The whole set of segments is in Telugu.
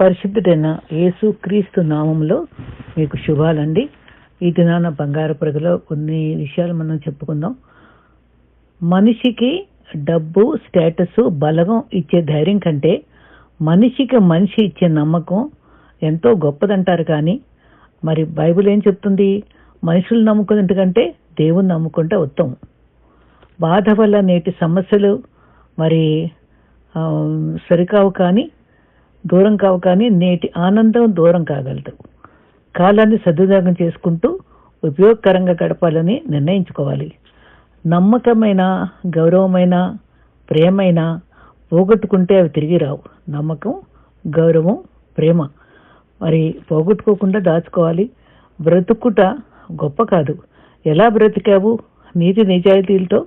పరిశుద్ధుడైన యేసు క్రీస్తు నామంలో మీకు శుభాలండి. ఈ దినాన బంగారు ప్రగలో కొన్ని విషయాలు మనం చెప్పుకుందాం. మనిషికి డబ్బు స్టేటస్ బలగం ఇచ్చే ధైర్యం కంటే మనిషికి మనిషి ఇచ్చే నమ్మకం ఎంతో గొప్పదంటారు కానీ మరి బైబిల్ ఏం చెప్తుంది? మనుషులు నమ్ముకున్నట్టుకంటే దేవుని నమ్ముకుంటే ఉత్తమం. బాధ వల్ల నేటి సమస్యలు మరి సరికావు కానీ దూరం కావు కానీ నేటి ఆనందం దూరం కాగలదు. కాలాన్ని సద్వినియోగం చేసుకుంటూ ఉపయోగకరంగా గడపాలని నిర్ణయించుకోవాలి. నమ్మకమైన గౌరవమైన ప్రేమైన పోగొట్టుకుంటే అవి తిరిగి రావు. నమ్మకం గౌరవం ప్రేమ. మరి పోగొట్టుకోకుండా దాచుకోవాలి. బ్రతుకుట గొప్ప కాదు. ఎలా బ్రతికావు? నీతి నిజాయితీలతో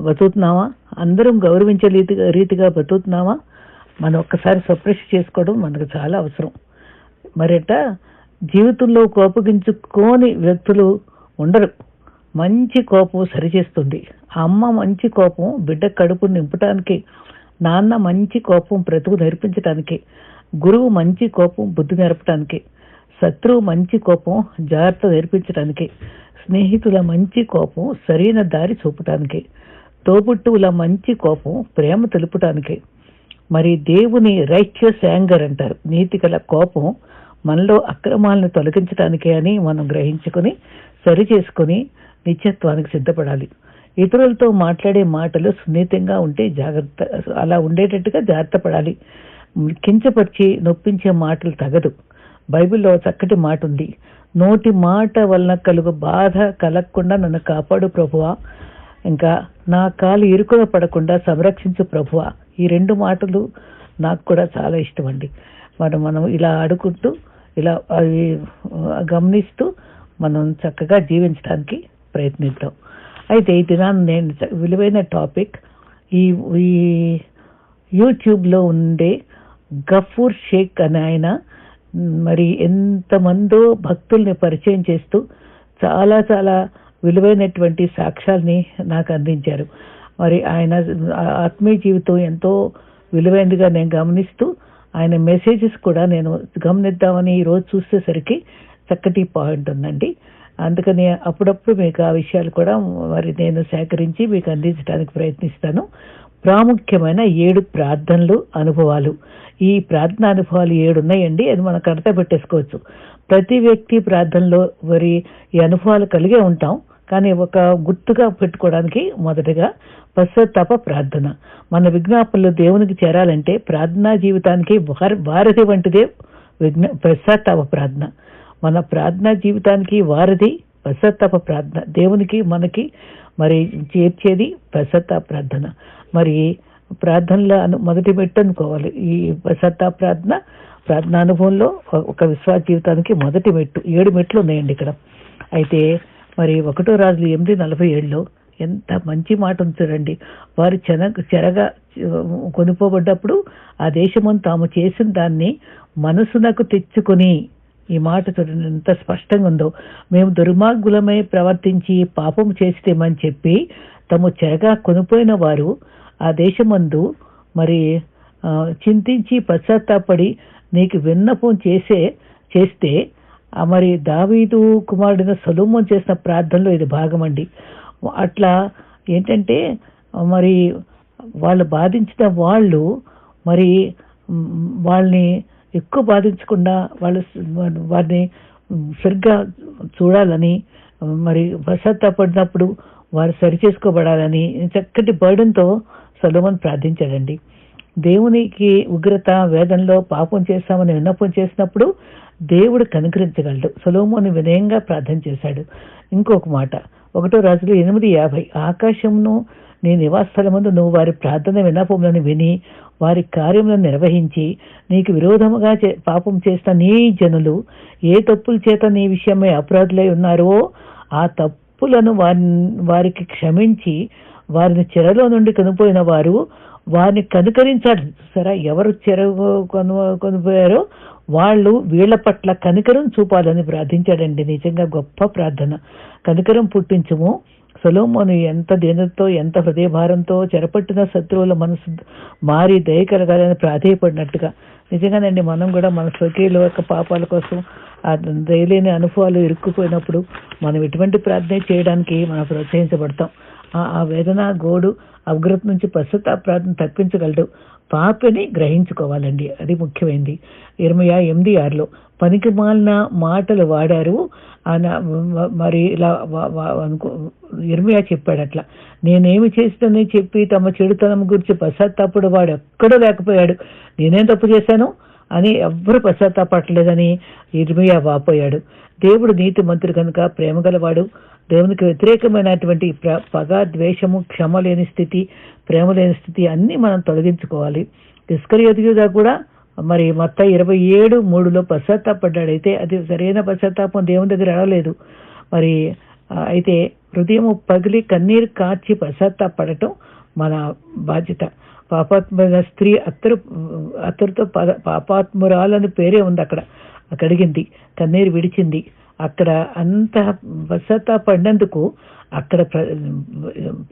బతుకుతున్నావా? అందరం గౌరవించే రీతిగా రీతిగా బతుకుతున్నావా? మనం ఒక్కసారి సప్రెస్ చేసుకోవడం మనకు చాలా అవసరం. మరట జీవితంలో కోపగించుకోని వ్యక్తులు ఉండరు. మంచి కోపం సరిచేస్తుంది. అమ్మ మంచి కోపం బిడ్డ కడుపు నింపటానికి నాన్న మంచి కోపం బ్రతుకు నేర్పించటానికి గురువు మంచి కోపం బుద్ధి నేర్పడానికి శత్రువు మంచి కోపం జాగ్రత్త నేర్పించడానికి స్నేహితుల మంచి కోపం సరైన దారి చూపటానికి తోబుట్టువుల మంచి కోపం ప్రేమ తెలుపటానికి మరి దేవుని రైచియస్ యాంగర్ అంటారు. నీతి గల కోపం మనలో అక్రమాలను తొలగించడానికే అని మనం గ్రహించుకొని సరి చేసుకొని నిత్యత్వానికి సిద్ధపడాలి. ఇతరులతో మాట్లాడే మాటలు సున్నితంగా ఉంటే జాగ్రత్త అలా ఉండేటట్టుగా జాగ్రత్త పడాలి. కించపరిచి నొప్పించే మాటలు తగదు. బైబిల్లో చక్కటి మాట ఉంది. నోటి మాట వలన కలుగు బాధ కలగకుండా నన్ను కాపాడు ప్రభువా. ఇంకా నా కాలు ఇరుకున పడకుండా సంరక్షించు ప్రభువా. ఈ రెండు మాటలు నాకు కూడా చాలా ఇష్టం అండి మనం మనం ఇలా ఆడుకుంటూ ఇలా అవి గమనిస్తూ మనం చక్కగా జీవించడానికి ప్రయత్నిద్దాం. అయితే ఈ దినాన్ని నేను విలువైన టాపిక్ ఈ ఈ యూట్యూబ్లో ఉండే గఫూర్ షేక్ అనే ఆయన మరి ఎంతమందో భక్తుల్ని పరిచయం చేస్తూ చాలా చాలా విలువైనటువంటి సాక్ష్యాల్ని నాకు అందించారు. మరి ఆయన ఆత్మీయ జీవితం ఎంతో విలువైనదిగా నేను గమనిస్తూ ఆయన మెసేజెస్ కూడా నేను గమనిద్దామని ఈరోజు చూసేసరికి చక్కటి పాయింట్ ఉందండి. అందుకని అప్పుడప్పుడు మీకు ఆ విషయాలు కూడా మరి నేను సేకరించి మీకు అందించడానికి ప్రయత్నిస్తాను. ప్రాముఖ్యమైన ఏడు ప్రార్థనలు అనుభవాలు. ఈ ప్రార్థన అనుభవాలు ఏడు ఉన్నాయండి. అది మనం కడత పెట్టేసుకోవచ్చు. ప్రతి వ్యక్తి ప్రార్థనలో మరి ఈ అనుభవాలు కలిగే ఉంటాం. కానీ ఒక గుర్తుగా పెట్టుకోవడానికి మొదటగా పశ్చాత్తాప ప్రార్థన. మన విజ్ఞాపనలు దేవునికి చేరాలంటే ప్రార్థనా జీవితానికి వారధి వంటిదే విజ్ఞ పశ్చాత్తాప ప్రార్థన. మన ప్రార్థనా జీవితానికి వారధి పశ్చాత్తాప ప్రార్థన. దేవునికి మనకి మరి చేర్చేది పశ్చాత్తాప ప్రార్థన. మరి ప్రార్థనలో మొదటి మెట్టు అనుకోవాలి. ఈ పశ్చాత్తాప ప్రార్థన ప్రార్థనా అనుభవంలో ఒక- ఒక విశ్వాస జీవితానికి మొదటి మెట్టు. ఏడు మెట్లు ఉన్నాయండి ఇక్కడ. అయితే మరి ఒకటో రాజులు ఎనిమిది నలభై ఏడులో ఎంత మంచి మాట ఉంది చూడండి. వారు చెన చెరగా కొనుకోబడ్డప్పుడు ఆ దేశమును తాము చేసిన దాన్ని మనసునకు తెచ్చుకొని ఈ మాట చూడండి ఎంత స్పష్టంగా ఉందో. మేము దుర్మార్గులమై ప్రవర్తించి పాపం చేస్తేమని చెప్పి తము చెరగా కొనిపోయిన వారు ఆ దేశమందు మరి చింతించి పశ్చాత్తాపడి నీకు విన్నపం చేసే చేస్తే మరి దావీదు కుమారుడిన సొలొమోన్ చేసిన ప్రార్థనలో ఇది భాగమండి. అట్లా ఏంటంటే మరి వాళ్ళు బాధించిన వాళ్ళు మరి వాళ్ళని ఎక్కువ బాధించకుండా వాళ్ళ వారిని సరిగ్గా చూడాలని మరి పడినప్పుడు వారు సరి చేసుకోబడాలని చక్కటి బర్డన్తో సొలొమోన్ ప్రార్థించాడండి. దేవునికి ఉగ్రత వేదంలో పాపం చేస్తామని విన్నపం చేసినప్పుడు దేవుడు కనుకరించగలడు. సొలోమోని వినయంగా ప్రార్థన చేశాడు. ఇంకొక మాట ఒకటో రాజులు ఎనిమిది యాభై. ఆకాశమును నీ నివాసస్థలమందు నువ్వు వారి ప్రార్థన విన్నపములను విని వారి కార్యములను నిర్వహించి నీకు విరోధముగా చే- పాపం చేసిన నీ జనులు ఏ తప్పుల చేత నీ విషయమై అపరాధులై ఉన్నారో ఆ తప్పులను వారి వారికి క్షమించి వారిని చెరలో నుండి కొనిపోయిన వారు వారిని కనుకరించాలి సరే ఎవరు చెర కొను కొనిపోయారో వాళ్ళు వీళ్ళ పట్ల కనికరం చూపాలని ప్రార్థించాడండి. నిజంగా గొప్ప ప్రార్థన. కనికరం పుట్టించము. సొలోమోను ఎంత దేనితో ఎంత హృదయభారంతో చెరపట్టిన శత్రువుల మనసు మారి దయ కలగాలని ప్రాధేయపడినట్టుగా. నిజంగానండి మనం కూడా మన స్వకీయుల యొక్క పాపాల కోసం ఆ దయలేని అనుభవాలు ఇరుక్కుపోయినప్పుడు మనం ఎటువంటి ప్రార్థన చేయడానికి మనం ప్రోత్సహించబడతాం. ఆ- వేదన గోడు అవగ్రత నుంచి పశ్చాత్తాప తప్పించగలడు. పాపని గ్రహించుకోవాలండి. అది ముఖ్యమైనది ఇరవై ఎనిమిది ఆరులో పనికి మాలిన మాటలు వాడారు. ఆయన మరి ఇలా అనుకో ఇర్మియా చెప్పాడు అట్లా నేనేమి చేస్తానని చెప్పి తమ చెడుతనం గురించి పశ్చాత్తాపుడు వాడు ఎక్కడో లేకపోయాడు. నేనేం తప్పు చేశాను? అని ఎవ్వరు పశ్చాత్తాపడలేదని ఇర్మియా వాపోయాడు. దేవుడు నీతి మంత్రి కనుక ప్రేమగలవాడు. దేవునికి వ్యతిరేకమైనటువంటి పగ ద్వేషము క్షమ లేని స్థితి ప్రేమ లేని స్థితి అన్నీ మనం తొలగించుకోవాలి. ఇస్కరియోతిగా కూడా మరి మొత్తం ఇరవై ఏడు మూడులో పశ్చాత్తాపడ్డాడైతే అది సరైన పశ్చాత్తాపం దేవుని దగ్గర రాలేదు. మరి అయితే హృదయము పగిలి కన్నీరు కాచి పశ్చాత్తాపడటం మన బాధ్యత. పాపాత్మ స్త్రీ అత్తరు అత్తరుతో పద పాపాత్మురాలని పేరే ఉంది అక్కడ. కడిగింది కన్నీరు విడిచింది. అక్కడ అంత పశ్చాత్తాపడినందుకు అక్కడ ప్ర-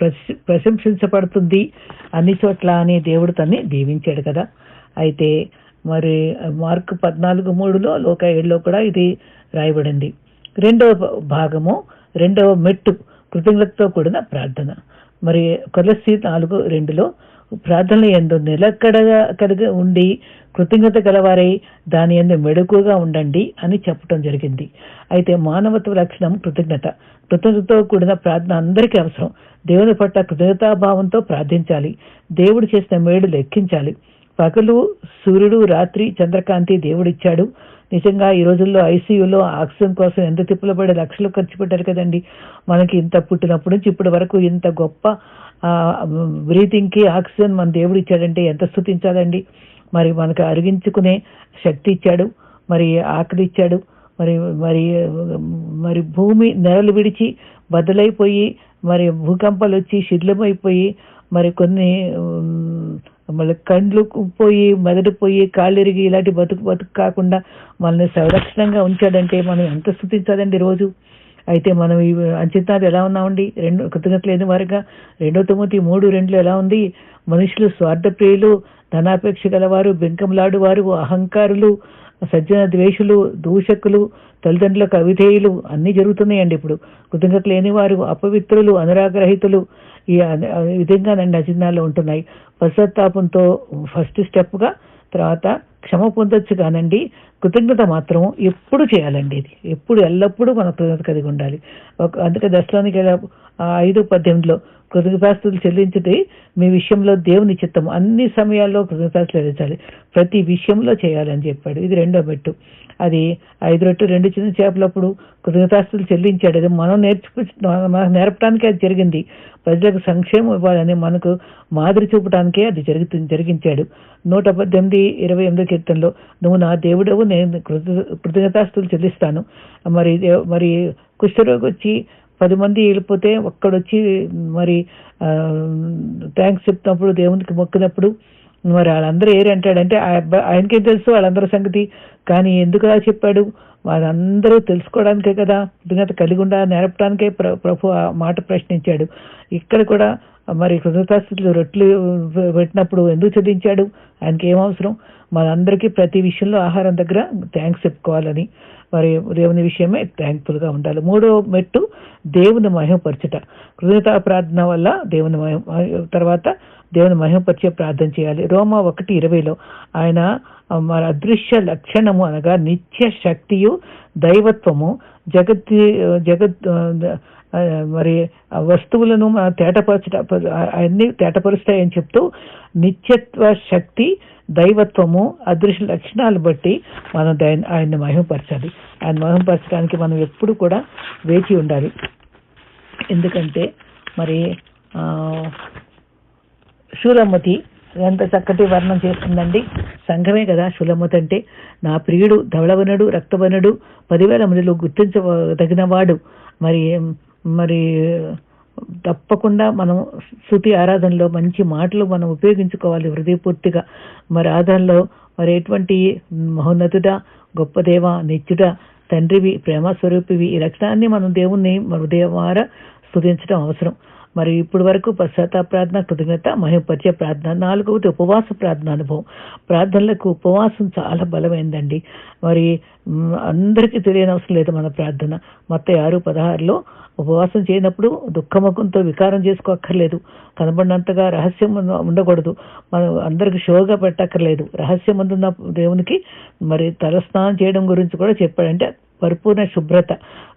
ప్రశ- ప్రశంసించబడుతుంది అన్ని చోట్ల అని దేవుడు తన్ని దీవించాడు కదా. అయితే మరి మార్క్ పద్నాలుగు మూడులో లోక ఏడులో కూడా ఇది రాయబడింది. రెండవ భాగము రెండవ మెట్టు కృతజ్ఞతతో కూడిన ప్రార్థన. మరి కొలసి నాలుగు రెండులో ప్రార్థనలు ఎందు నిలకడగా కలిగి ఉండి కృతజ్ఞత గలవారై దాని ఎందు మెడుకుగా ఉండండి అని చెప్పడం జరిగింది. అయితే మానవత్వ లక్షణం కృతజ్ఞత. కృతజ్ఞతతో కూడిన ప్రార్థన అందరికీ అవసరం. దేవుని పట్ల కృతజ్ఞతాభావంతో ప్రార్థించాలి. దేవుడు చేసిన మేడు లెక్కించాలి. పగలు సూర్యుడు రాత్రి చంద్రకాంతి దేవుడిచ్చాడు. నిజంగా ఈ రోజుల్లో ఐసీయూలో ఆక్సిజన్ కోసం ఎంత తిప్పులబడి పడే లక్షలు ఖర్చు పెట్టారు కదండి. మనకి ఇంత పుట్టినప్పటి నుంచి ఇప్పటి వరకు ఇంత గొప్ప బ్రీతింగ్కి ఆక్సిజన్ మన దేవుడు ఇచ్చాడంటే ఎంత స్థుతించాలండి? మరి మనకు అరిగించుకునే శక్తి ఇచ్చాడు మరి ఆకలి ఇచ్చాడు మరి మరి మరి భూమి నెలలు విడిచి బదులైపోయి మరి భూకంపాలు వచ్చి శిథిలమైపోయి మరి కొన్ని మళ్ళీ కండ్లు పోయి మెదడు పోయి కాళ్ళెరిగి ఇలాంటి బతుకు బతుకు కాకుండా మనల్ని సంరక్షణంగా ఉంచాడంటే మనం ఎంత స్థుతించాలండి రోజు? అయితే మనం ఈ అంచనాలు ఎలా ఉన్నామండి? రెండు కృతజ్ఞత లేని వారుగా. రెండో తొమ్మిది మూడు రెండులో ఎలా ఉంది? మనుషులు స్వార్థప్రియులు ధనాపేక్ష గలవారు బెంకంలాడువారు అహంకారులు సజ్జన ద్వేషులు దూషకులు తల్లిదండ్రులకు అవిధేయులు అన్నీ జరుగుతున్నాయండి ఇప్పుడు. కృతజ్ఞత లేని వారు అపవిత్రులు అనురాగరహితులు. ఈ విధంగానండి ఆ విధంగా నండి ఉంటున్నాయి. పశ్చాత్తాపంతో ఫస్ట్ స్టెప్గా తర్వాత క్షమ పొందొచ్చు కానండి. కృతజ్ఞత మాత్రం ఎప్పుడు చేయాలండి ఇది? ఎప్పుడు ఎల్లప్పుడూ మన కృతజ్ఞత కలిగి ఉండాలి. ఒక అందుకే దశలోనికి ఐదు పద్దెనిమిదిలో కృతజ్ఞతాస్తులు చెల్లించితే మీ విషయంలో దేవుని చిత్తం అన్ని సమయాల్లో కృతజ్ఞతాస్తులు చెల్లించాలి. ప్రతి విషయంలో చేయాలని చెప్పాడు. ఇది రెండో మెట్టు అది ఐదు రొట్టు రెండు చిన్న చేపలప్పుడు కృతజ్ఞతాస్తులు చెల్లించాడు. అది మనం నేర్చుకు మనం నేర్పడానికే అది జరిగింది. ప్రజలకు సంక్షేమం ఇవ్వాలని మనకు మాదిరి చూపడానికే అది జరుగుతుంది జరిగించాడు. నూట పద్దెనిమిది ఇరవై ఎనిమిది కీర్తనలో నువ్వు నా దేవుడవు నేను కృత- కృతజ్ఞతాస్తులు చెల్లిస్తాను. మరి దేవ్- మరి కుష్ఠరోగి వచ్చి పది మంది వెళ్ళిపోతే ఒక్కడొచ్చి మరి థ్యాంక్స్ చెప్తున్నప్పుడు దేవునికి మొక్కినప్పుడు మరి వాళ్ళందరూ ఏరి అంటాడంటే ఆ ఆయనకేం తెలుసు వాళ్ళందరి సంగతి? కానీ ఎందుకు అలా చెప్పాడు? వాళ్ళందరూ తెలుసుకోవడానికే కదా కృతజ్ఞత కలిగి ఉండాలని నేర్పడానికే ప్ర- ప్రభు ఆ మాట ప్రశ్నించాడు. ఇక్కడ కూడా మరి కృతజ్ఞతాస్థితులు రొట్లు పెట్టినప్పుడు ఎందుకు చదివించాడు ఆయనకి ఏం అవసరం? మనందరికీ ప్రతి విషయంలో ఆహారం దగ్గర థ్యాంక్స్ చెప్పుకోవాలని. మరి దేవుని విషయమే థ్యాంక్ఫుల్గా ఉండాలి. మూడో మెట్టు దేవుని మహిమపరచుట. కృతజ్ఞతా ప్రార్థన వల్ల దేవుని మహిమ తర్వాత దేవుని మహిమపరిచే ప్రార్థన చేయాలి. రోమా ఒకటి ఇరవైలో ఆయన మరి అదృశ్య లక్షణము అనగా నిత్య శక్తియు దైవత్వము జగత్ జగత్ మరి ఆ వస్తువులను తేటపరచ అన్ని తేటపరుస్తాయని చెప్తూ నిత్యత్వ శక్తి దైవత్వము అదృశ్య లక్షణాలు బట్టి మనం ఆయన్ని మహిమపరచాలి. ఆయన మహిమపరచడానికి మనం ఎప్పుడు కూడా వేచి ఉండాలి. ఎందుకంటే మరి శూలమతి ఎంత చక్కటి వర్ణం చేస్తుందండి. సంఘమే కదా శూలమతి అంటే. నా ప్రియుడు ధవళవనుడు రక్తవనుడు పదివేల మందిలో గుర్తించదగినవాడు మరి మరి తప్పకుండా మనం శృతి ఆరాధనలో మంచి మాటలు మనం ఉపయోగించుకోవాలి హృదయపూర్తిగా. మరి ఆరాధనలో మరి ఎటువంటి మహోన్నతుడ గొప్ప దేవ నిత్యుడ తండ్రివి ప్రేమ స్వరూపివి ఈ లక్షణాన్ని మనం దేవుణ్ణి మన హృదయం ద్వారా అవసరం. మరి ఇప్పుడు వరకు పశ్చాత్తాప ప్రార్థన కృతజ్ఞత మహిమపరిచే ప్రార్థన నాలుగవది ఉపవాస ప్రార్థన అనుభవం. ప్రార్థనలకు ఉపవాసం చాలా బలమైందండి. మరి అందరికీ తెలియని అవసరం లేదు మన ప్రార్థన. మొత్తం ఆరు పదహారులో ఉపవాసం చేయనప్పుడు దుఃఖముఖంతో వికారం చేసుకోక్కర్లేదు. కనబడినంతగా రహస్యం ఉండకూడదు. మనం అందరికి షోగా పెట్టక్కర్లేదు. రహస్యం అందున్న దేవునికి మరి తలస్నానం చేయడం గురించి కూడా చెప్పాడంటే పరిపూర్ణ శుభ్రత.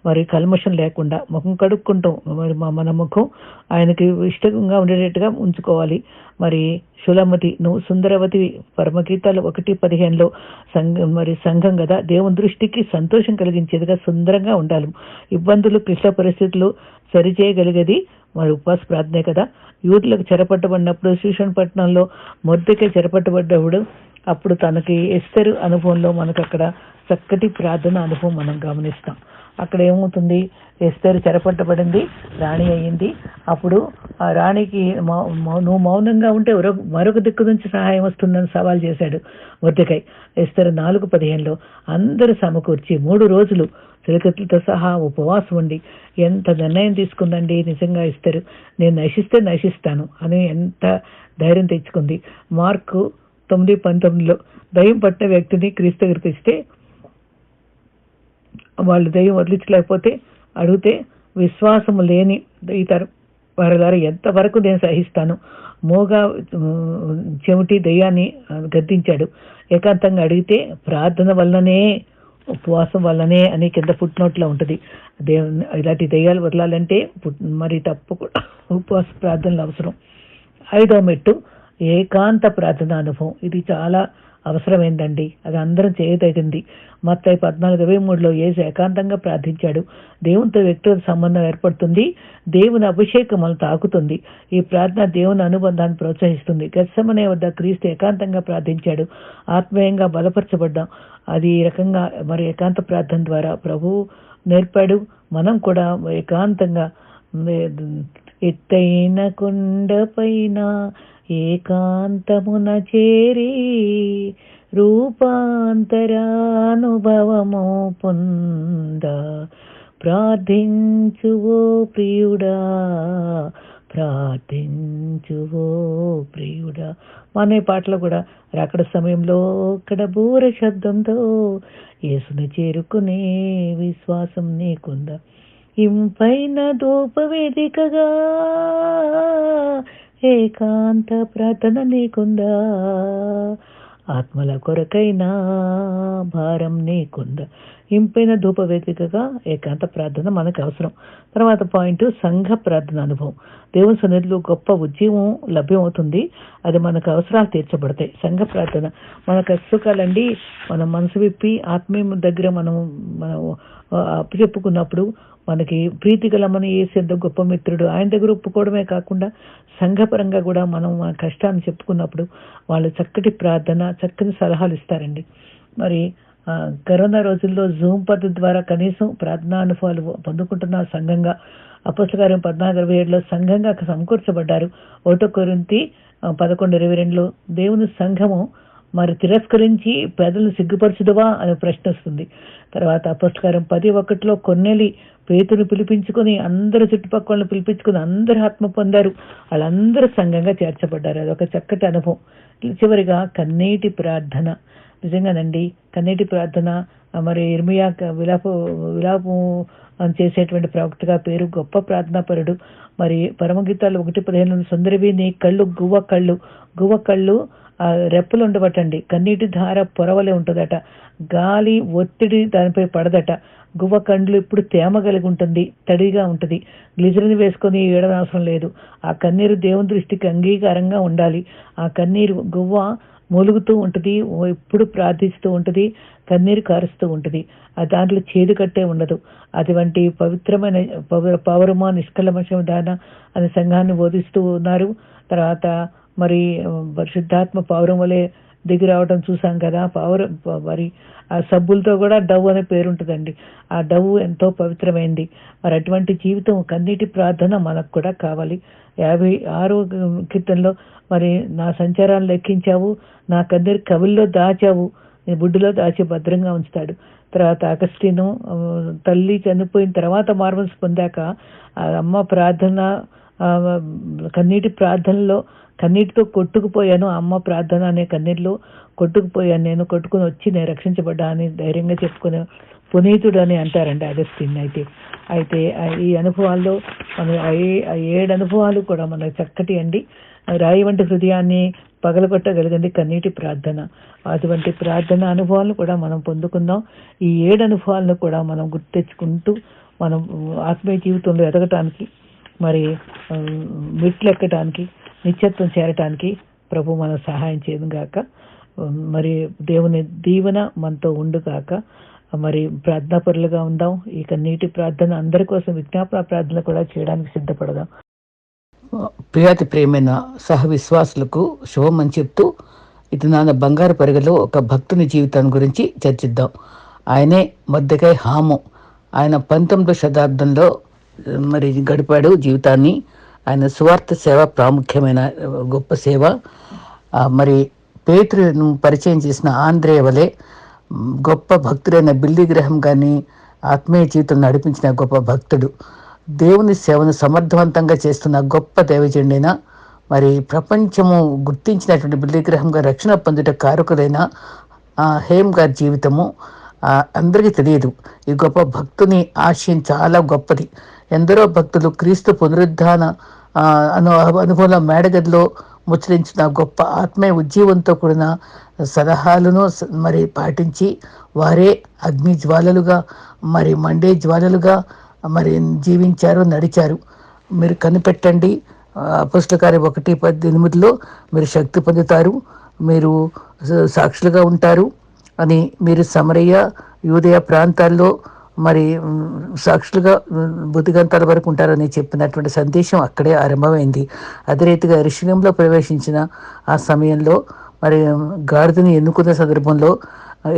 మరి కల్మషం లేకుండా ముఖం కడుక్కుంటాం. మరి మన ముఖం ఆయనకి ఇష్టంగా ఉండేటట్టుగా ఉంచుకోవాలి. మరి శులమతి నువ్వు సుందరవతి పరమగీతాలు ఒకటి పదిహేనులో సంఘం మరి సంఘం కదా దేవుని దృష్టికి సంతోషం కలిగించేదిగా సుందరంగా ఉండాలి. ఇబ్బందులు క్లిష్ట పరిస్థితులు సరిచేయగలిగేది మరి ఉపవాస ప్రార్థనే కదా. యూదులకు చెరపట్టబడినప్పుడు శిషన్ పట్టణంలో మొద్దకే చెరపట్టబడ్డప్పుడు అప్పుడు తనకి ఎస్తరు అనుభవంలో మనకు అక్కడ చక్కటి ప్రార్థన అనుభవం మనం గమనిస్తాం. అక్కడ ఏమవుతుంది? ఎస్తరు చెరపట్టబడింది రాణి అయ్యింది. అప్పుడు ఆ రాణికి మౌ- నువ్వు మౌనంగా ఉంటే మరొక దిక్కు నుంచి సహాయం వస్తుందని సవాల్ చేశాడు మొద్దకై ఎస్తరు నాలుగు పదిహేనులో అందరూ సమకూర్చి మూడు రోజులు చిలకట్లతో సహా ఉపవాసం ఉండి ఎంత నిర్ణయం తీసుకుందండి? నిజంగా ఇస్తారు నేను నశిస్తే నశిస్తాను అని ఎంత ధైర్యం తెచ్చుకుంది? మార్కు తొమ్మిది పంతొమ్మిదిలో దయ్యం పట్టిన వ్యక్తిని క్రీస్తు దగ్గరికి ఇస్తే వాళ్ళు దయ్యం వదిలించలేకపోతే అడిగితే విశ్వాసము లేని ఇతరు వారి ద్వారా ఎంతవరకు నేను సహిస్తాను? మోగా చెమిటి చెవిటి దయ్యాన్ని గద్దించాడు. ఏకాంతంగా అడిగితే ప్రార్థన వల్లనే ఉపవాసం వల్లనే అని కింద పుట్టినట్లో ఉంటుంది. దేవుని ఇలాంటి దయ్యాలు వదలాలంటే మరి తప్పకుండా ఉపవాస ప్రార్థనలు అవసరం. ఐదో మెట్టు ఏకాంత ప్రార్థన అనుభవం ఇది చాలా అవసరమైందండి? అది అందరం చేయదగింది. మత్తయి పద్నాలుగు ఇరవై మూడులో ఏసు ఏకాంతంగా ప్రార్థించాడు. దేవునితో వ్యక్తిగత సంబంధం ఏర్పడుతుంది. దేవుని అభిషేకం మనం తాకుతుంది. ఈ ప్రార్థన దేవుని అనుబంధాన్ని ప్రోత్సహిస్తుంది. గత్సమనే వద్ద క్రీస్తు ఏకాంతంగా ప్రార్థించాడు. ఆత్మీయంగా బలపరచబడ్డాం. అది ఈ రకంగా మరి ఏకాంత ప్రార్థన ద్వారా ప్రభు నేర్పాడు. మనం కూడా ఏకాంతంగా ఎత్తైన కొండపైన ఏకాంతమున చేరి రూపాంతరానుభవము పొంద. ప్రార్థించువో ప్రియుడా ప్రార్థించువో ప్రియుడా. మన పాటలో కూడా రాకడ సమయంలో అక్కడ బూర శబ్దంతో యేసును చేరుకునే విశ్వాసం నీకుందా? ఇంపైన ధూపవేదికగా ఏకాంత ప్రార్థన నీకుందా? ఆత్మల కొరకైనా భారం నీకుందా? ఇంపైన ధూపవేదికగా ఏకాంత ప్రార్థన మనకు అవసరం. తర్వాత పాయింట్ సంఘ ప్రార్థన అనుభవం. దేవుని సన్నిధిలో గొప్ప ఉద్యమం లభ్యమవుతుంది. అది మనకు అవసరాలు తీర్చబడతాయి. సంఘ ప్రార్థన. మనకు సుఖాలండి. మనం మనసు విప్పి ఆత్మీయం దగ్గర మనం మనం అప్పచెప్పుకున్నప్పుడు మనకి ప్రీతి గల మన ఏసేంత గొప్ప మిత్రుడు. ఆయన దగ్గర ఒప్పుకోవడమే కాకుండా సంఘపరంగా కూడా మనం మన కష్టాన్ని చెప్పుకున్నప్పుడు వాళ్ళు చక్కటి ప్రార్థన చక్కని సలహాలు ఇస్తారండి. మరి కరోనా రోజుల్లో జూమ్ పద్ధతి ద్వారా కనీసం ప్రార్థనా అనుభవాలు పొందుకుంటున్న సంఘంగా అపస్కారం పద్నాలుగు ఇరవై ఏడులో సంఘంగా సమకూర్చబడ్డారు. ఒకటో కొరింతి పదకొండు ఇరవై రెండులో దేవుని సంఘము మరి తిరస్కరించి ప్రజలను సిగ్గుపరచుదవా అనే ప్రశ్న వస్తుంది. తర్వాత అపస్కారం పది ఒకటిలో కొన్నెలి పేతును పిలిపించుకొని అందరు చుట్టుపక్కలను పిలిపించుకొని అందరు ఆత్మ పొందారు. వాళ్ళందరూ సంఘంగా చేర్చబడ్డారు. అదొక చక్కటి అనుభవం. చివరిగా కన్నీటి ప్రార్థన. నిజంగానండి కన్నీటి ప్రార్థన మరి ఇర్మియా విలాప విలాపం అని చేసేటువంటి ప్రవక్తగా పేరు గొప్ప ప్రార్థనాపరుడు. మరి పరమగీతాలు ఒకటి పదిహేను సుందరవి నీ కళ్ళు గువ్వ కళ్ళు గువ్వ కళ్ళు రెప్పలు ఉండబట్టండి కన్నీటి ధార పొరవలే ఉంటుందట. గాలి ఒత్తిడి దానిపై పడదట. గువ్వ కండ్లు ఇప్పుడు తేమ కలిగి ఉంటుంది తడిగా ఉంటుంది. గ్లిజరిన్ వేసుకొని ఏడవ అవసరం లేదు. ఆ కన్నీరు దేవుని దృష్టికి అంగీకారంగా ఉండాలి. ఆ కన్నీరు గువ్వ మూలుగుతూ ఉంటుంది ఎప్పుడు ప్రార్థిస్తూ ఉంటుంది కన్నీరు కారుస్తూ ఉంటుంది. ఆ దాంట్లో చేదు కట్టే ఉండదు. అటువంటి పవిత్రమైన పౌర పౌరమ నిష్కలమశం దాన అనే సంఘాన్ని బోధిస్తూ ఉన్నారు. తర్వాత మరి పరిశుద్ధాత్మ పౌరం వలె దిగి రావడం చూసాం కదా పౌర మరి ఆ సబ్బులతో కూడా డవ్ అనే పేరు ఉంటుందండి ఆ డవ్ ఎంతో పవిత్రమైంది. మరి అటువంటి జీవితం కన్నీటి ప్రార్థన మనకు కూడా కావాలి. యాభై ఆరో కీర్తనలో మరి నా సంచారాలు లెక్కించావు నా కన్నీరు కవిల్లో దాచావు బుడ్డులో దాచి భద్రంగా ఉంచుతాడు. తర్వాత అగస్టిను తల్లి చనిపోయిన తర్వాత మార్మల్స్ పొందాక ఆ అమ్మ ప్రార్థన కన్నీటి ప్రార్థనలో కన్నీటితో కొట్టుకుపోయాను. అమ్మ ప్రార్థన అనే కన్నీటిలో కొట్టుకుపోయాను. నేను కొట్టుకుని వచ్చి నేను రక్షించబడ్డా అని ధైర్యంగా చెప్పుకునే పునీతుడు అని అంటారండి అగస్టిన్ అయితే. అయితే ఈ అనుభవాల్లో మన ఏడు అనుభవాలు కూడా మన చక్కటి అండి. రాయి వంటి హృదయాన్ని పగలగొట్టగలిగింది కన్నీటి ప్రార్థన. అటువంటి ప్రార్థన అనుభవాలను కూడా మనం పొందుకుందాం. ఈ ఏడు అనుభవాలను కూడా మనం గుర్తు తెచ్చుకుంటూ మనం ఆత్మీయ జీవితంలో ఎదగటానికి మరి మెట్లు ఎక్కటానికి నిత్యత్వం చేరటానికి ప్రభు మనం సహాయం చేయను గాక. మరి దేవుని దీవెన మనతో ఉండు మరి మరి ప్రార్థనాపరులుగా ఉందాం. ఇక నీటి ప్రార్థన అందరి కోసం విజ్ఞాపన ప్రార్థన కూడా చేయడానికి సిద్ధపడదాం. ప్రియాతి ప్రేమైన సహ విశ్వాసులకు శుభమని చెప్తూ ఇది నాన్న బంగారు పరిగలో ఒక భక్తుని జీవితాన్ని గురించి చర్చిద్దాం. ఆయనే మద్దకై హాము. ఆయన పంతొమ్మిదో శతాబ్దంలో మరి గడిపాడు జీవితాన్ని. ఆయన సువార్త సేవ ప్రాముఖ్యమైన గొప్ప సేవ. మరి పేతురును పరిచయం చేసిన ఆంధ్రేయ వలె గొప్ప భక్తుడైన బిల్లి గ్రహం కానీ ఆత్మీయ జీవితం నడిపించిన గొప్ప భక్తుడు. దేవుని సేవను సమర్థవంతంగా చేస్తున్న గొప్ప దైవజనుడైన మరి ప్రపంచము గుర్తించినటువంటి బిల్లి గ్రహంగా రక్షణ పొందుట కారకులైన హేమ్ గారి జీవితము అందరికీ తెలియదు. ఈ గొప్ప భక్తుని ఆశయం చాలా గొప్పది. ఎందరో భక్తులు క్రీస్తు పునరుద్ధాన అను అనుభవం మేడగదిలో ముచ్చరించిన గొప్ప ఆత్మీయ ఉజ్జీవంతో కూడిన సలహాలను మరి పాటించి వారే అగ్ని జ్వాలలుగా మరి మండే జ్వాలలుగా మరి జీవించారు నడిచారు. మీరు కనిపెట్టండి. అపుష్ల కార్యం ఒకటి పద్దెనిమిదిలో మీరు శక్తి పొందుతారు. మీరు సాక్షులుగా ఉంటారు అని మీరు సమరయ్య యూదయ ప్రాంతాల్లో మరి సాక్షులుగా బుద్ధిగంతాల వరకు ఉంటారని చెప్పినటువంటి సందేశం అక్కడే ఆరంభమైంది. అదే రీతిగా ఋషిలంలో ప్రవేశించిన ఆ సమయంలో మరి గాడిదని ఎన్నుకున్న సందర్భంలో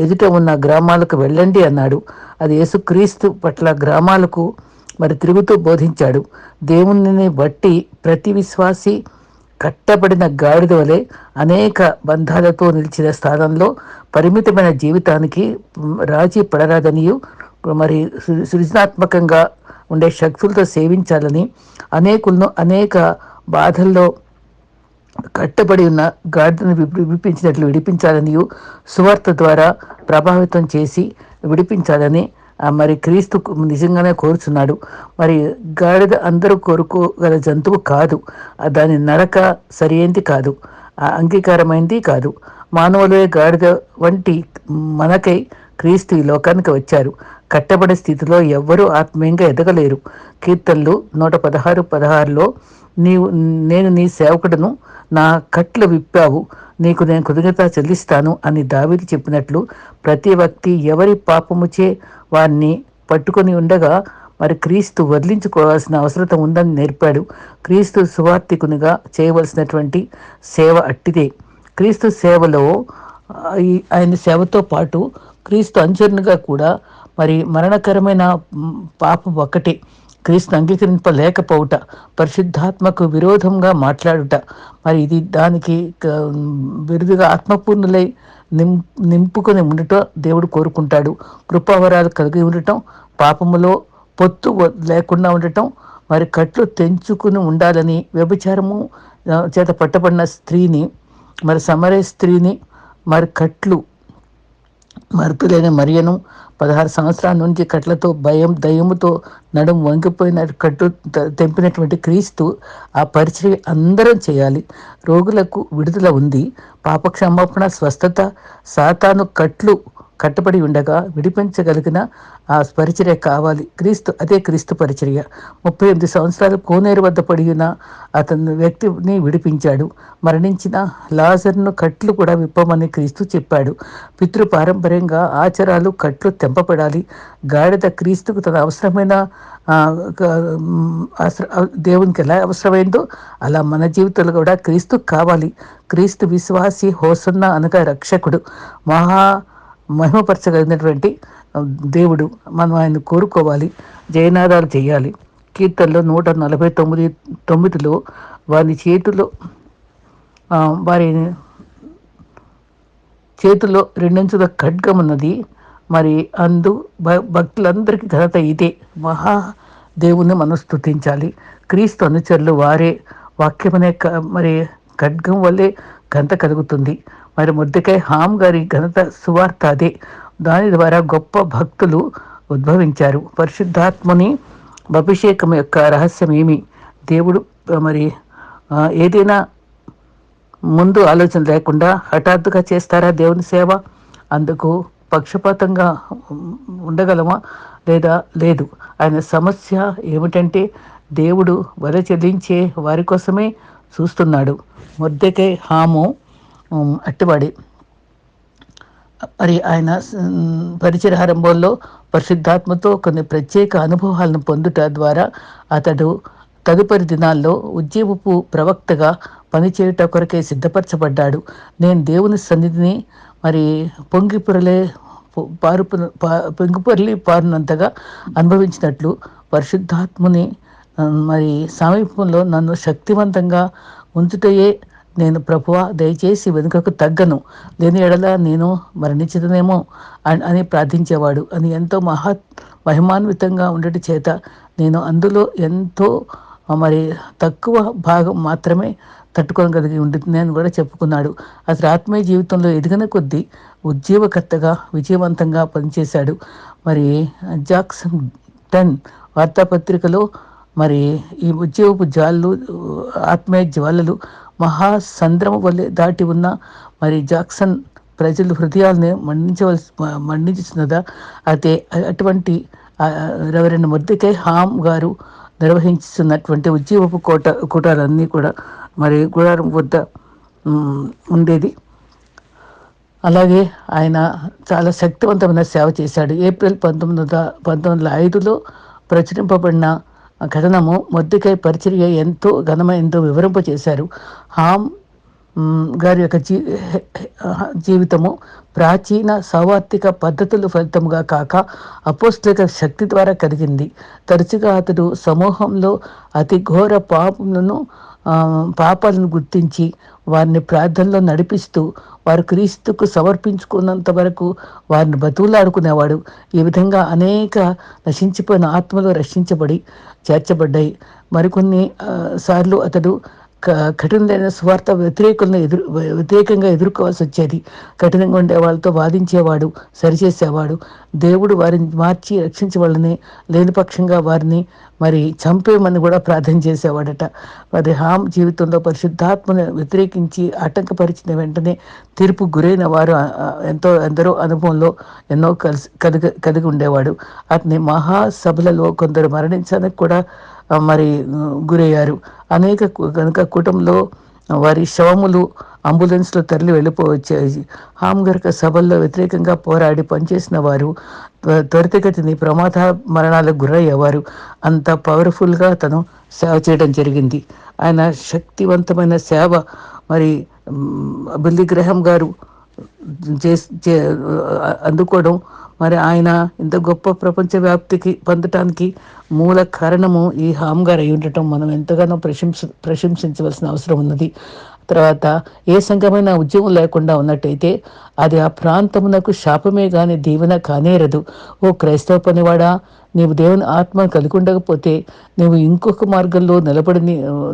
ఎదుట ఉన్న గ్రామాలకు వెళ్ళండి అన్నాడు. అది యేసుక్రీస్తు పట్ల గ్రామాలకు మరి తిరుగుతూ బోధించాడు. దేవుని బట్టి ప్రతి విశ్వాసి కట్టబడిన గాడిద వలె అనేక బంధాలతో నిలిచిన స్థానంలో పరిమితమైన జీవితానికి రాజీ పడరాదనియు మరి సృ- సృజనాత్మకంగా ఉండే శక్తులతో సేవించాలని అనేకులను అనేక బాధల్లో కట్టబడి ఉన్న గాడిదను విడిపించినట్లు విడిపించాలని సువార్త ద్వారా ప్రభావితం చేసి విడిపించాలని మరి క్రీస్తు నిజంగానే కోరుచున్నాడు. మరి గాడిద అందరూ కోరుకోగల జంతువు కాదు. దాని నడక సరైంది కాదు. ఆ, అంగీకారమైంది కాదు. మానవులే గాడిద వంటి మనకై క్రీస్తు ఈ లోకానికి వచ్చారు. కట్టబడే స్థితిలో ఎవ్వరూ ఆత్మీయంగా ఎదగలేరు. కీర్తనలు నూట పదహారు పదహారులో నీవు నేను నీ సేవకుడును నా కట్లు విప్పావు నీకు నేను కృతజ్ఞత చెల్లిస్తాను అని దావీదు చెప్పినట్లు ప్రతి వ్యక్తి ఎవరి పాపముచే వారిని పట్టుకొని ఉండగా మరి క్రీస్తు వదిలించుకోవాల్సిన అవసరత ఉందని నేర్పాడు. క్రీస్తు సువార్థికునిగా చేయవలసినటువంటి సేవ అట్టిదే. క్రీస్తు సేవలో ఆయన సేవతో పాటు క్రీస్తు అనుచరునిగా కూడా మరి మరణకరమైన పాపం ఒక్కటే. క్రీస్తు అంగీకరింపలేకపోవుట పరిశుద్ధాత్మకు విరోధంగా మాట్లాడుట. మరి ఇది దానికి క- విరుదుగా ఆత్మపూర్ణులై నిం నింపుకొని ఉండటం దేవుడు కోరుకుంటాడు. కృపావరాలు కలిగి ఉండటం పాపములో పొత్తు లేకుండా ఉండటం మరి కట్లు తెంచుకుని ఉండాలని వ్యభిచారము చేత పట్టబడిన స్త్రీని మరి సమరే స్త్రీని మరి కట్లు మరుపులైన మరియను పదహారు సంవత్సరాల నుంచి కట్లతో భయం దయముతో నడుం వంగిపోయిన కట్టు తెంపినటువంటి క్రీస్తు ఆ పరిచయం అందరం చేయాలి. రోగులకు విడుదల ఉంది. పాపక్షమాపణ స్వస్థత సాతాను కట్లు కట్టుబడి ఉండగా విడిపించగలిగిన ఆ పరిచర్య కావాలి. క్రీస్తు అదే క్రీస్తు పరిచర్య. ముప్పై ఎనిమిది సంవత్సరాలు కోనేరు వద్ద పడిన అతను వ్యక్తిని విడిపించాడు. మరణించిన లాజర్ను కట్లు కూడా విప్పమని క్రీస్తు చెప్పాడు. పితృ పారంపర్యంగా ఆచారాలు కట్లు తెంపబడాలి. గాడిద క్రీస్తుకు తన అవసరమైన దేవునికి ఎలా అవసరమైందో అలా మన జీవితంలో కూడా క్రీస్తు కావాలి. క్రీస్తు విశ్వాసి హోసన్న అనగా రక్షకుడు. మహా మహిమపరచగలిగినటువంటి దేవుడు మనం ఆయన కోరుకోవాలి జయనాదాలు చేయాలి. కీర్తనలో నూట నలభై తొమ్మిది తొమ్మిదిలో వారి చేతిలో వారి చేతిలో రెండంచుల ఖడ్గం ఉన్నది. మరి అందు భ- భక్తులందరికీ ఘనత ఇదే. మహా దేవుణ్ణి మనం స్తుతించాలి. క్రీస్తు అనుచరులు వారే. వాక్యమనే క- మరి ఖడ్గం వల్లే ఘనత కలుగుతుంది. మరి ముద్దకై హామ్ గారి ఘనత సువార్త అదే. దాని ద్వారా గొప్ప భక్తులు ఉద్భవించారు. పరిశుద్ధాత్మని అభిషేకం యొక్క రహస్యం ఏమి? దేవుడు మరి ఏదైనా ముందు ఆలోచన లేకుండా హఠాత్తుగా చేస్తారా దేవుని సేవ? అందుకు పక్షపాతంగా ఉండగలమా? లేదా లేదు. ఆయన సమస్య ఏమిటంటే దేవుడు వల చెల్లించే వారి కోసమే చూస్తున్నాడు. మొద్దకే హాము ఉమ్, మరి ఆయన మ్, ఆరంభంలో పరిశుద్ధాత్మతో కొన్ని ప్రత్యేక అనుభవాలను పొందుట ద్వారా అతడు తదుపరి దినాల్లో ఉజ్జీవపు ప్రవక్తగా పనిచేయుట కొరకే సిద్ధపరచబడ్డాడు. నేను దేవుని సన్నిధిని మరి పొంగిపురలే పారు పొంగిపొరలి పారునంతగా అనుభవించినట్లు పరిశుద్ధాత్ముని మరి సమీపంలో నన్ను శక్తివంతంగా ఉంచుటయే నేను ప్రభువా దయచేసి వెనుకకు తగ్గను. దీని ఎడల నేను మరణించదనేమో అన్- అని ప్రార్థించేవాడు. అని ఎంతో మహా మహిమాన్వితంగా ఉండట చేత నేను అందులో ఎంతో మరి తక్కువ భాగం మాత్రమే తట్టుకోగలిగి ఉంటుంది అని కూడా చెప్పుకున్నాడు. అతని ఆత్మీయ జీవితంలో ఎదిగిన కొద్దీ ఉజ్జీవకర్తగా విజయవంతంగా పనిచేశాడు. మరి జాక్సన్ టెన్ వార్తాపత్రికలో మరి ఈ ఉద్యోగపు జాళ్ళు ఆత్మీయ జ్వాలలు మహాసంద్రము వలె దాటి ఉన్న మరి జాక్సన్ ప్రజలు హృదయాల్ని మండించవలసి మండించుతున్నదా అయితే అటువంటి రెవరెండ్ ముద్దికై హామ్ గారు నిర్వహిస్తున్నటువంటి ఉద్యోగపు కోట కూటాలన్నీ కూడా మరి గుడారం వద్ద ఉండేది. అలాగే ఆయన చాలా శక్తివంతమైన సేవ చేశాడు. ఏప్రిల్ పంతొమ్మిది వందల పంతొమ్మిది వందల ఐదులో ప్రచురింపబడిన కథనము మొద్దుకై పరిచర్య ఎంతో ఘనమైందో వివరింపచేశారు. హామ్ గారి యొక్క జీ జీవితము ప్రాచీన సౌవార్తిక పద్ధతుల ఫలితముగా కాక అపోస్తలిక శక్తి ద్వారా కలిగింది. తరచుగా అతడు సమూహంలో అతి ఘోర పాపములను పాపాలను గుర్తించి వారిని ప్రార్థనలో నడిపిస్తూ వారు క్రీస్తుకు సమర్పించుకున్నంత వరకు వారిని బతువులాడుకునేవాడు ఈ విధంగా అనేక నశించిపోయిన ఆత్మలు రక్షించబడి చేర్చబడ్డాయి. మరికొన్ని సార్లు అతడు కఠినమైన స్వార్థ వ్యతిరేకులను ఎదురు వ్యతిరేకంగా ఎదుర్కోవాల్సి వచ్చేది. కఠినంగా ఉండే వాళ్ళతో వాదించేవాడు సరిచేసేవాడు దేవుడు వారిని మార్చి రక్షించవాళ్ళని లేని పక్షంగా వారిని మరి చంపేయమని కూడా ప్రార్థన చేసేవాడట. మరి హామ్ జీవితంలో పరిశుద్ధాత్మను వ్యతిరేకించి ఆటంకపరిచిన వెంటనే తీర్పు గురైన వారు ఎంతో ఎందరో అనుభవంలో ఎన్నో కలిసి కలిగి కలిగి ఉండేవాడు అతని మహాసభలలో కొందరు మరణించడానికి కూడా మరి గురయ్యారు. అనేక కనుక కుటుంబంలో వారి శవములు అంబులెన్స్లో తరలి వెళ్ళిపోవచ్చాయి. హామ్గర్క సభల్లో వ్యతిరేకంగా పోరాడి పనిచేసిన వారు త్వ- త్వరితగతిని ప్రమాద మరణాలకు గురయ్యేవారు. అంత పవర్ఫుల్గా తను సేవ చేయడం జరిగింది. ఆయన శక్తివంతమైన సేవ మరి బిల్లి గ్రహం గారు చే అందుకోవడం మరి ఆయన ఇంత గొప్ప ప్రపంచ వ్యాప్తికి పొందటానికి మూల కారణము ఈ హామ్ గారు అయి ఉండటం మనం ఎంతగానో ప్రశంస ప్రశంసించవలసిన అవసరం ఉన్నది. తర్వాత ఏ సంఘమైన ఉద్యోగం లేకుండా ఉన్నట్టయితే అది ఆ ప్రాంతమునకు శాపమే గాని దీవెన కానేరదు. ఓ క్రైస్తవ పనివాడా నీవు దేవుని ఆత్మ కలిగి ఉండకపోతే నీవు ఇంకొక మార్గంలో నిలబడి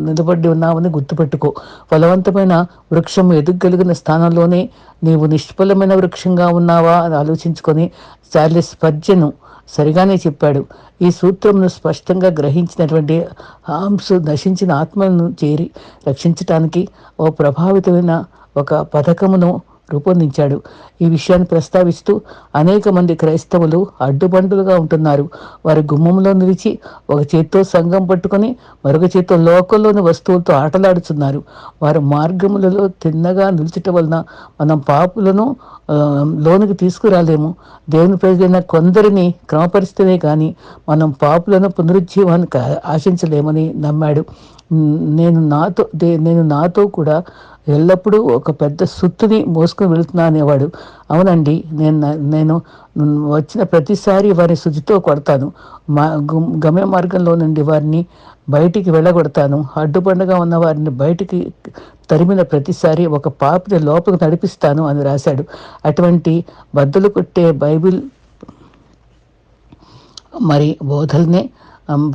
నిలబడి ఉన్నావని గుర్తుపెట్టుకో. ఫలవంతమైన వృక్షం ఎదుగలిగిన స్థానంలోనే నీవు నిష్ఫలమైన వృక్షంగా ఉన్నావా అని ఆలోచించుకొని చార్లెస్ స్పర్జను సరిగానే చెప్పాడు. ఈ సూత్రంను స్పష్టంగా గ్రహించినటువంటి హాంస్ నశించిన ఆత్మలను చేరి రక్షించటానికి ఓ ప్రభావితమైన ఒక పథకమును రూపొందించాడు. ఈ విషయాన్ని ప్రస్తావిస్తూ అనేక మంది క్రైస్తవులు అడ్డుబండులుగా ఉంటున్నారు. వారి గుమ్మంలో నిలిచి ఒక చేత్తో సంఘం పట్టుకొని మరొక చేత్తో లోకంలోని వస్తువులతో ఆటలాడుతున్నారు. వారి మార్గములలో తిన్నగా నిలిచటం వలన మనం పాపులను లోనికి తీసుకురాలేము. దేవుని ప్రజలైన కొందరిని క్రమపరిస్తేనే కానీ మనం పాపులను పునరుజ్జీవానికి ఆశించలేమని నమ్మాడు. నేను నాతో దే- నేను నాతో కూడా ఎల్లప్పుడూ ఒక పెద్ద సుత్తుని మోసుకొని వెళుతున్నా అనేవాడు. అవునండి నేను నేను వచ్చిన ప్రతిసారి వారి శుచితో కొడతాను. మా గమ్య మార్గంలో నుండి వారిని బయటికి వెళ్ళగొడతాను. అడ్డుబండగా ఉన్న వారిని బయటికి తరిమిన ప్రతిసారి ఒక పాపని లోపలికి నడిపిస్తాను అని రాశాడు. అటువంటి బద్దలు కొట్టే బైబిల్ మరి బోధల్నే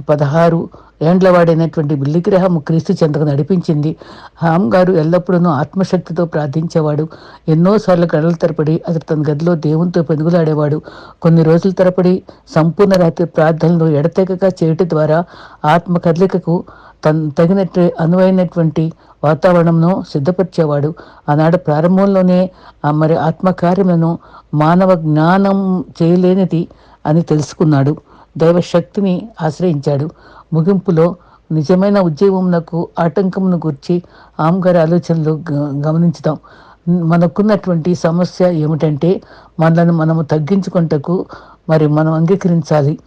పదహారు ఏండ్లవాడైనటువంటి బిల్లిగ్రహం క్రీస్తు చెంతకు నడిపించింది. హామ్ గారు ఎల్లప్పుడూ ఆత్మశక్తితో ప్రార్థించేవాడు. ఎన్నోసార్లు గడల తరపడి అతడు తన గదిలో దేవునితో పెనుగులాడేవాడు. కొన్ని రోజుల తరపడి సంపూర్ణ రాత్రి ప్రార్థనలు ఎడతెగక చేయటం ద్వారా ఆత్మ కదలికకు తన తగినట్టు అనువైనటువంటి వాతావరణంను సిద్ధపరిచేవాడు. ఆనాడు ప్రారంభంలోనే ఆ మరి ఆత్మకార్యములను మానవ జ్ఞానం చేయలేనిది అని తెలుసుకున్నాడు. దైవశక్తిని ఆశ్రయించాడు. ముగింపులో నిజమైన ఉద్యోగమునకు ఆటంకమును గురించి ఆమ్గారి ఆలోచనలు గ- గమనించుదాం. మనకున్నటువంటి సమస్య ఏమిటంటే మనలను మనము తగ్గించుకుంటకు మరి మనం అంగీకరించాలి.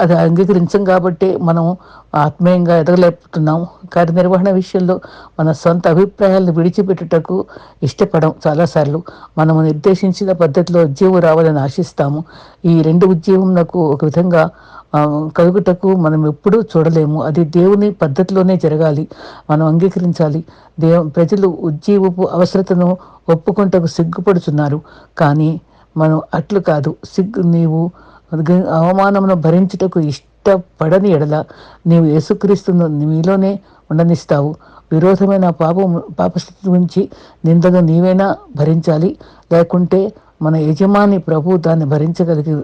అది అంగీకరించం కాబట్టి మనం ఆత్మీయంగా ఎదగలేకపోతున్నాం. కార్యనిర్వహణ విషయంలో మన సొంత అభిప్రాయాలను విడిచిపెట్టుటకు ఇష్టపడం చాలాసార్లు మనము నిర్దేశించిన పద్ధతిలో ఉద్యోగం రావాలని ఆశిస్తాము. ఈ రెండు ఉద్యోగం నాకు ఒక విధంగా కలుగుటకు మనం ఎప్పుడూ చూడలేము. అది దేవుని పద్ధతిలోనే జరగాలి. మనం అంగీకరించాలి. దేవు ప్రజలు ఉద్యోగపు అవసరతను ఒప్పుకుంటకు సిగ్గుపడుతున్నారు. కానీ మనం అట్లు కాదు. సిగ్గు నీవు అవమానమును భరించుటకు ఇష్టపడని ఎడల నీవు యేసుక్రీస్తును నీలోనే ఉండనిస్తావు. విరోధమైన పాపం పాపస్థితి నుంచి నిందను నీవైనా భరించాలి? లేకుంటే మన యజమాని ప్రభు దాన్ని భరించగలిగి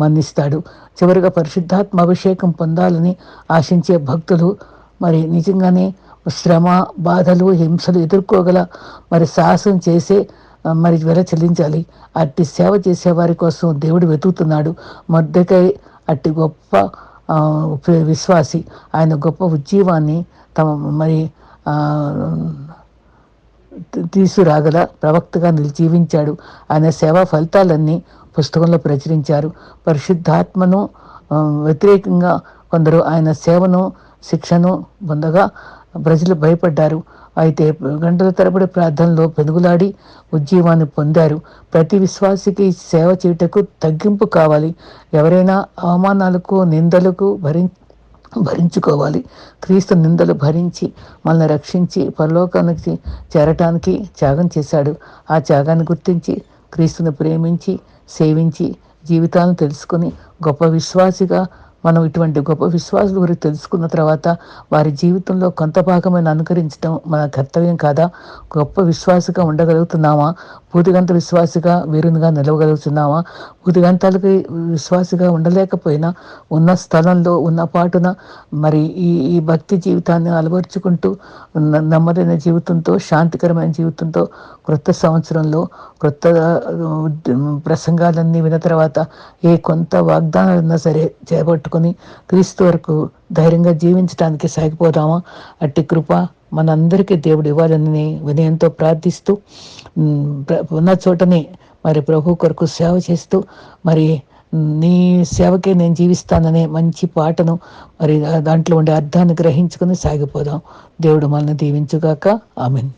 మన్నిస్తాడు. చివరిగా పరిశుద్ధాత్మ అభిషేకం పొందాలని ఆశించే భక్తులు మరి నిజంగానే శ్రమ బాధలు హింసలు ఎదుర్కోగల మరి సాహసం చేసే మరి వెల చెల్లించాలి. అట్టి సేవ చేసే వారి కోసం దేవుడు వెతుకుతున్నాడు. మొద్దకై అట్టి గొప్ప విశ్వాసి. ఆయన గొప్ప ఉజ్జీవాన్ని తమ మరి తీసుకురాగల ప్రవక్తగా జీవించాడు. ఆయన సేవా ఫలితాలన్నీ పుస్తకంలో ప్రచురించారు. పరిశుద్ధాత్మను వ్యతిరేకంగా కొందరు ఆయన సేవను శిక్షను పొందగా ప్రజలు భయపడ్డారు. అయితే గంటల తరబడి ప్రార్థనలో పెనుగులాడి ఉజ్జీవాన్ని పొందారు. ప్రతి విశ్వాసికి సేవ చేయుటకు తగ్గింపు కావాలి. ఎవరైనా అవమానాలకు నిందలకు భరి భరించుకోవాలి. క్రీస్తు నిందలు భరించి మనల్ని రక్షించి పరలోకానికి చేరటానికి త్యాగం చేశాడు. ఆ త్యాగాన్ని గుర్తించి క్రీస్తుని ప్రేమించి సేవించి జీవితాలను తెలుసుకొని గొప్ప విశ్వాసిగా మనం ఇటువంటి గొప్ప విశ్వాసుల గురించి తెలుసుకున్న తర్వాత వారి జీవితంలో కొంత భాగమైన అనుకరించడం మన కర్తవ్యం కాదా? గొప్ప విశ్వాసిగా ఉండగలుగుతున్నామా? పూతిగంత విశ్వాసిగా వీరునిగా నిలవగలుగుతున్నామా? పూతిగంతాలకి విశ్వాసిగా ఉండలేకపోయినా ఉన్న స్థలంలో ఉన్న పాటున మరి ఈ ఈ భక్తి జీవితాన్ని అలవర్చుకుంటూ న- నెమ్మదైన జీవితంతో శాంతికరమైన జీవితంతో క్రొత్త సంవత్సరంలో క్రొత్త ప్రసంగాలన్నీ విన్న తర్వాత ఏ కొంత వాగ్దానాలు ఉన్నా సరే పట్టుకొని క్రీస్తు వరకు ధైర్యంగా జీవించడానికి సాగిపోదామా అట్టి కృప మనందరికీ దేవుడు ఇవ్వాలని వినయంతో ప్రార్థిస్తూ ఉన్న చోటనే మరి ప్రభు కొరకు సేవ చేస్తూ మరి నీ సేవకే నేను జీవిస్తాననే మంచి పాటను మరి దాంట్లో ఉండే అర్థాన్ని గ్రహించుకుని సాగిపోదాం. దేవుడు మనల్ని దీవించుగాక. ఆమెన్.